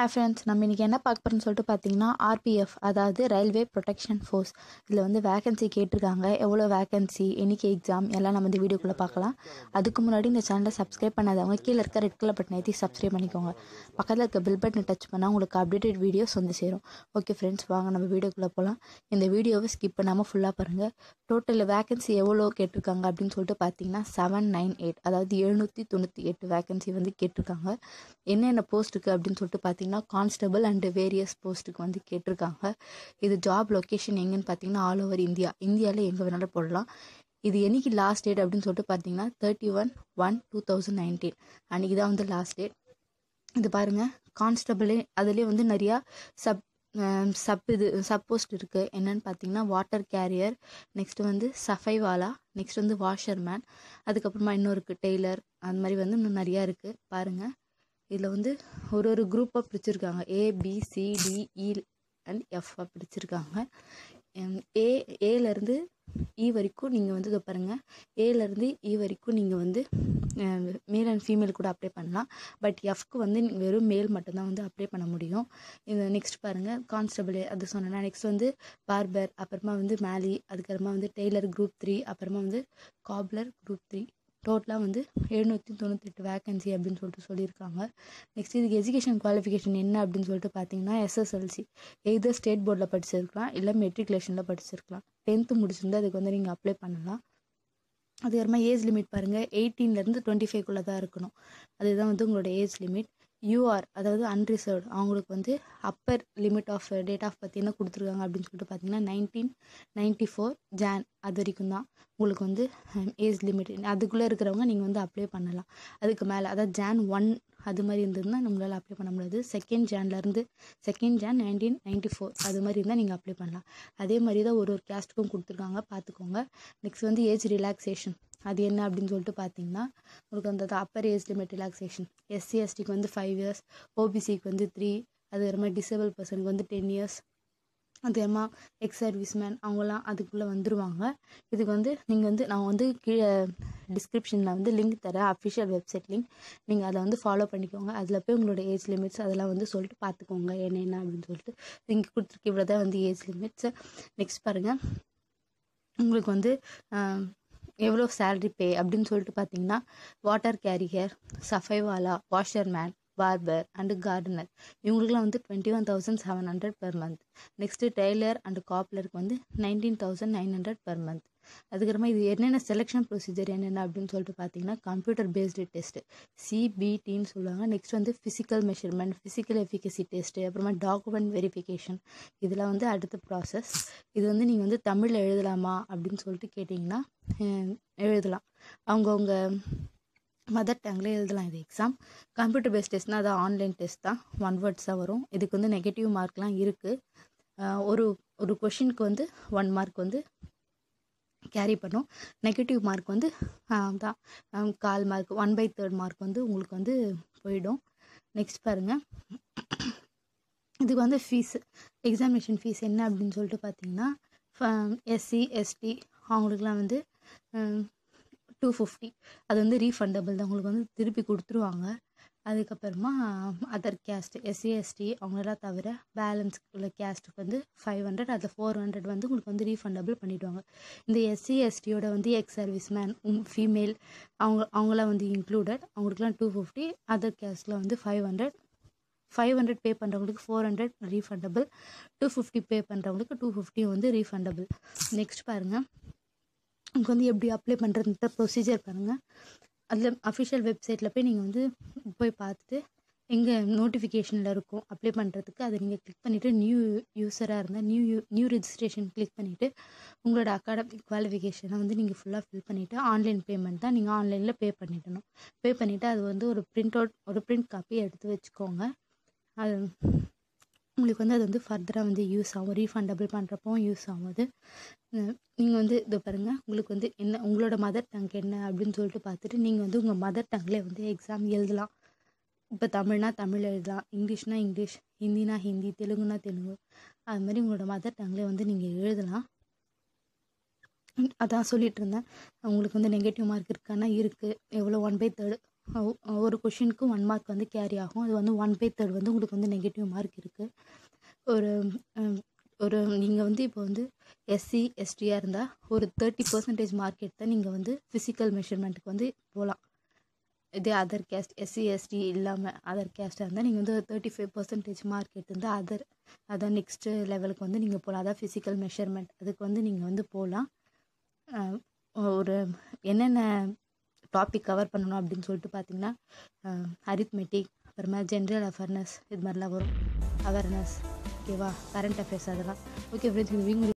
Hi friends நம்ம இன்றைக்கி என்ன பார்க்க போகிறோம்னு சொல்லிட்டு பார்த்தீங்கன்னா ஆர்பிஎஃப் அதாவது ரயில்வே ப்ரொடெக்ஷன் ஃபோர்ஸ் இதில் வந்து வேகன்சி கேட்டிருக்காங்க. எவ்வளோ வேகன்சி என்னைக்கு எக்ஸாம் எல்லாம் நம்ம வந்து வீடியோக்குள்ளே பார்க்கலாம். அதுக்கு முன்னாடி இந்த சேனலை சப்ஸ்கிரைப் பண்ணாதவங்க கீழே இருக்க ரெட் கலர் பட்டன் ஏற்றி சப்ஸ்கிரைப் பண்ணிக்கோங்க. பக்கத்தில் இருக்க பில் பட்டனை டச் பண்ணால் உங்களுக்கு அப்டேட்டட் வீடியோஸ் வந்து சேரும். ஓகே ஃப்ரெண்ட்ஸ் வாங்க நம்ம வீடியோக்குள்ளே போகலாம் இந்த வீடியோவை ஸ்கிப் பண்ணாமல் ஃபுல்லாக பாருங்கள் டோட்டலில் வேகன்சி எவ்வளோ கேட்டிருக்காங்க அப்படின்னு சொல்லிட்டு பார்த்தீங்கன்னா செவன் நைன் எயிட் அதாவது எழுநூற்றி தொண்ணூற்றி எட்டு வேகன்சி வந்து கேட்டிருக்காங்க. என்னென்ன போஸ்ட்டுக்கு அப்படின்னு சொல்லிட்டு பார்த்தீங்கன்னா கான்ஸ்டபிள் அண்டு வேரியஸ் போஸ்ட்டுக்கு வந்து கேட்டிருக்காங்க. இது ஜாப் லொக்கேஷன் எங்கேன்னு பார்த்தீங்கன்னா ஆல் ஓவர் இந்தியா. இந்தியாவில் எங்கே வேணாலும் போடலாம். இது என்னைக்கு லாஸ்ட் டேட் அப்படின்னு சொல்லிட்டு பார்த்தீங்கன்னா thirty one one two thousand nineteen அன்றைக்கி தான் வந்து லாஸ்ட் டேட் இது பாருங்கள் கான்ஸ்டபிளே அதுலேயே வந்து நிறையா சப் சப் இது சப் போஸ்ட் இருக்குது என்னென்னு பார்த்தீங்கன்னா வாட்டர் கேரியர் நெக்ஸ்ட் வந்து சஃபைவாலா நெக்ஸ்ட் வந்து வாஷர்மேன் அதுக்கப்புறமா இன்னும் இருக்குது டெய்லர் அந்த மாதிரி வந்து இன்னும் நிறையா இருக்குது பாருங்கள் இதில் வந்து ஒரு ஒரு குரூப்பாக பிரிச்சிருக்காங்க. A B C D E and எஃப்பாக பிரிச்சிருக்காங்க. ஏ ஏலேருந்து இ e வரைக்கும் நீங்கள் வந்து இதை பாருங்கள் ஏலேருந்து இ e வரைக்கும் நீங்கள் வந்து மேல் அண்ட் ஃபீமேல் கூட அப்ளை பண்ணலாம். பட் எஃப்க்கு வந்து நீங்கள் வெறும் மேல் மட்டும்தான் வந்து அப்ளை பண்ண முடியும். இது நெக்ஸ்ட் பாருங்கள் கான்ஸ்டபிள் அது சொன்னேன்னா நெக்ஸ்ட் வந்து பார்பர் அப்புறமா வந்து மேலி அதுக்கப்புறமா வந்து டெய்லர் குரூப் த்ரீ அப்புறமா வந்து காப்லர் குரூப் த்ரீ டோட்டலாக வந்து எழுநூற்றி தொண்ணூத்தெட்டு வேக்கன்சி அப்படின்னு சொல்லிட்டு சொல்லியிருக்காங்க. நெக்ஸ்ட் இதுக்கு எஜுகேஷன் குவாலிஃபிகேஷன் என்ன அப்படின்னு சொல்லிட்டு பார்த்தீங்கன்னா எஸ்எஸ்எல்சி எய்தர் ஸ்டேட் போர்டில் படிச்சிருக்கலாம் இல்லை மெட்ரிகுலேஷனில் படிச்சிருக்கலாம். டென்த்து முடிச்சிருந்தா அதுக்கு வந்து நீங்கள் அப்ளை பண்ணலாம். அதுக்கப்புறமா ஏஜ் லிமிட் பாருங்கள் எயிட்டீன்லேருந்து டுவெண்ட்டி ஃபைவ்க்குள்ளே தான் இருக்கணும். அதுதான் வந்து உங்களோட ஏஜ் லிமிட் யூஆர் அதாவது அன்ரிசர்வ்டு அவங்களுக்கு வந்து upper limit of date of பற்றி என்ன கொடுத்துருக்காங்க அப்படின்னு சொல்லிட்டு பார்த்தீங்கன்னா நைன்டீன் நைன்ட்டி ஃபோர் ஜான் அது வரைக்கும் தான் உங்களுக்கு வந்து um, ஏஜ் லிமிட் அதுக்குள்ளே இருக்கிறவங்க நீங்கள் வந்து அப்ளை பண்ணலாம். அதுக்கு மேலே அதாவது ஜான் ஒன் அது மாதிரி இருந்ததுன்னா நம்மளால் அப்ளை பண்ண முடியாது. Second ஜான்லேருந்து second June nineteen ninety four அது மாதிரி இருந்தால் நீங்கள் அப்ளை பண்ணலாம். அதே மாதிரி தான் ஒரு ஒரு கேஸ்ட்டுக்கும் கொடுத்துருக்காங்க. பார்த்துக்கோங்க. நெக்ஸ்ட் வந்து ஏஜ் ரிலாக்ஸேஷன் அது என்ன அப்படின்னு சொல்லிட்டு பார்த்தீங்கன்னா உங்களுக்கு அந்த upper age limit relaxation SC எஸ்டிக்கு வந்து ஃபைவ் இயர்ஸ் ஓபிசிக்கு வந்து த்ரீ அது மாதிரி டிசேபிள் பர்சனுக்கு வந்து டென் இயர்ஸ் அதேமா எக்ஸ் சர்வீஸ்மேன் அவங்களாம் அதுக்குள்ளே வந்துடுவாங்க இதுக்கு வந்து நீங்கள் வந்து நான் வந்து கீழே டிஸ்கிரிப்ஷனில் வந்து லிங்க் தரேன் அஃபிஷியல் வெப்சைட் லிங்க் நீங்கள் அதை வந்து ஃபாலோ பண்ணிக்கோங்க. அதில் போய் உங்களோட ஏஜ் லிமிட்ஸ் அதெல்லாம் வந்து சொல்லிட்டு பார்த்துக்கோங்க என்ன என்ன அப்படின்னு சொல்லிட்டு இங்கே கொடுத்துருக்கு இவ்வளோ தான் வந்து ஏஜ் லிமிட்ஸ் நெக்ஸ்ட் பாருங்கள் உங்களுக்கு வந்து எவ்வளோ சேலரி பே அப்படின்னு சொல்லிட்டு பார்த்தீங்கன்னா water carrier safaiwala washerman barber and gardener இவங்களுக்குலாம் வந்து twenty one thousand seven hundred per month next tailor and காப்லருக்கு வந்து nineteen thousand nine hundred per month அதுக்கப்புறமா இது என்னென்ன செலெக்ஷன் ப்ரொசீஜர் என்னென்ன அப்படின்னு சொல்லிட்டு பார்த்தீங்கன்னா கம்ப்யூட்டர் பேஸ்டு டெஸ்ட்டு சிபிடின்னு சொல்லுவாங்க. நெக்ஸ்ட் வந்து physical measurement physical efficacy test அப்புறமா டாக்குமெண்ட் வெரிஃபிகேஷன் இதெல்லாம் வந்து அடுத்த ப்ராசஸ் இது வந்து நீங்கள் வந்து தமிழில் எழுதலாமா அப்படின்னு சொல்லிட்டு கேட்டிங்கன்னா எழுதலாம். அவங்கவுங்க மதர் டங்கில் எழுதலாம் இது எக்ஸாம் கம்ப்யூட்டர் பேஸ்ட் டெஸ்ட்னால் அது ஆன்லைன் டெஸ்ட் தான். ஒன் வேர்ட்ஸாக வரும். இதுக்கு வந்து நெகட்டிவ் மார்க்லாம் இருக்குது ஒரு ஒரு கொஷினுக்கு வந்து ஒன் மார்க் வந்து கேரி பண்ணும். நெகட்டிவ் மார்க் வந்து தான் கால் mark one by third mark வந்து உங்களுக்கு வந்து போயிடும். நெக்ஸ்ட் பாருங்கள் இதுக்கு வந்து ஃபீஸ் எக்ஸாமினேஷன் ஃபீஸ் என்ன அப்படின்னு சொல்லிட்டு பார்த்தீங்கன்னா எஸ்சி எஸ்டி அவங்களுக்குலாம் வந்து டூ ஃபிஃப்டி அது வந்து ரீஃபண்டபிள் தான். உங்களுக்கு வந்து திருப்பி கொடுத்துருவாங்க. அதுக்கப்புறமா அதர் கேஸ்ட் எஸ்சி எஸ்டி அவங்களெல்லாம் தவிர பேலன்ஸ் உள்ள கேஸ்ட்டுக்கு வந்து ஃபைவ் ஹண்ட்ரட் அதில் ஃபோர் ஹண்ட்ரட் வந்து உங்களுக்கு வந்து ரீஃபண்டபிள் பண்ணிவிடுவாங்க இந்த எஸ்சி எஸ்டியோட வந்து எக்ஸ் சர்வீஸ் மேன் ஃபீமேல் அவங்க அவங்களாம் வந்து இன்க்ளூடட் அவங்களுக்குலாம் டூ ஃபிஃப்டி அதர் கேஸ்ட்டில் வந்து five hundred five hundred pay பண்ணுறவங்களுக்கு four hundred refundable two fifty pay பண்ணுறவங்களுக்கு டூ ஃபிஃப்டி வந்து ரீஃபண்டபிள் நெக்ஸ்ட் பாருங்கள் உங்களுக்கு வந்து எப்படி அப்ளை பண்ணுறதுன்ற ப்ரொசீஜர் பாருங்கள் அதில் அஃபிஷியல் வெப்சைட்டில் போய் நீங்கள் வந்து போய் பார்த்துட்டு எங்கே நோட்டிஃபிகேஷனில் இருக்கும். அப்ளை பண்ணுறதுக்கு அதை நீங்கள் கிளிக் பண்ணிவிட்டு நியூ யூஸராக இருந்தால் new you new registration click பண்ணிவிட்டு உங்களோட அகாடமிக் குவாலிஃபிகேஷனை வந்து நீங்கள் ஃபுல்லாக ஃபில் பண்ணிவிட்டு ஆன்லைன் பேமெண்ட் தான் நீங்கள் ஆன்லைனில் பே பண்ணிடணும். பே பண்ணிவிட்டு அது வந்து ஒரு பிரிண்ட் அவுட் ஒரு பிரிண்ட் காப்பி எடுத்து வச்சுக்கோங்க. அது உங்களுக்கு வந்து அது வந்து ஃபர்தராக வந்து யூஸ் ஆகும். ரீஃபண்டபிள் பண்ணுறப்பவும் யூஸ் ஆகும் அது நீங்கள் வந்து இது பாருங்கள் உங்களுக்கு வந்து என்ன உங்களோட மதர் டங் என்ன அப்படின்னு சொல்லிட்டு பார்த்துட்டு நீங்கள் வந்து உங்கள் மதர் டங்கில் வந்து எக்ஸாம் எழுதலாம். இப்போ தமிழ்னா தமிழ் எழுதலாம். இங்கிலீஷ்னா இங்கிலீஷ் ஹிந்தினா ஹிந்தி தெலுங்குனா தெலுங்கு. அது மாதிரி உங்களோட மதர் டங்கில் வந்து நீங்கள் எழுதலாம். அதான் சொல்லிட்டு இருந்தேன். உங்களுக்கு வந்து நெகட்டிவ் மார்க் இருக்கான்னா இருக்குது எவ்வளோ ஒன் பை தேர்டு ஒரு கொஷினுக்கு ஒன் மார்க் வந்து கேரி ஆகும். அது வந்து ஒன் பை தேர்ட் வந்து உங்களுக்கு வந்து நெகட்டிவ் மார்க் இருக்குது ஒரு ஒரு நீங்கள் வந்து இப்போ வந்து எஸ்சி எஸ்டியாக இருந்தால் ஒரு தேர்ட்டி பர்சன்டேஜ் மார்க் எடுத்தால் நீங்கள் வந்து ஃபிசிக்கல் மெஷர்மெண்ட்டுக்கு வந்து போகலாம் இதே அதர் கேஸ்ட் எஸ்சி எஸ்டி இல்லாமல் அதர் கேஸ்ட்டாக இருந்தால் நீங்கள் வந்து தேர்ட்டி ஃபைவ் பர்சன்டேஜ் மார்க் எடுத்திருந்தால் அதர் அதான் நெக்ஸ்ட்டு லெவலுக்கு வந்து நீங்கள் போகலாம் அதான் ஃபிசிக்கல் மெஷர்மெண்ட் அதுக்கு வந்து நீங்கள் வந்து போகலாம் ஒரு என்னென்ன டாபிக் கவர் பண்ணணும் அப்படின்னு சொல்லிட்டு பார்த்தீங்கன்னா அரித்மெட்டிக் அப்புறமா ஜென்ரல் அஃபர்னஸ் இது மாதிரிலாம் வரும். அவேர்னஸ் ஓகேவா கரண்ட் அஃபேர்ஸ் அதெல்லாம். ஓகே ஃப்ரெண்ட்ஸ் இந்த வீடியோ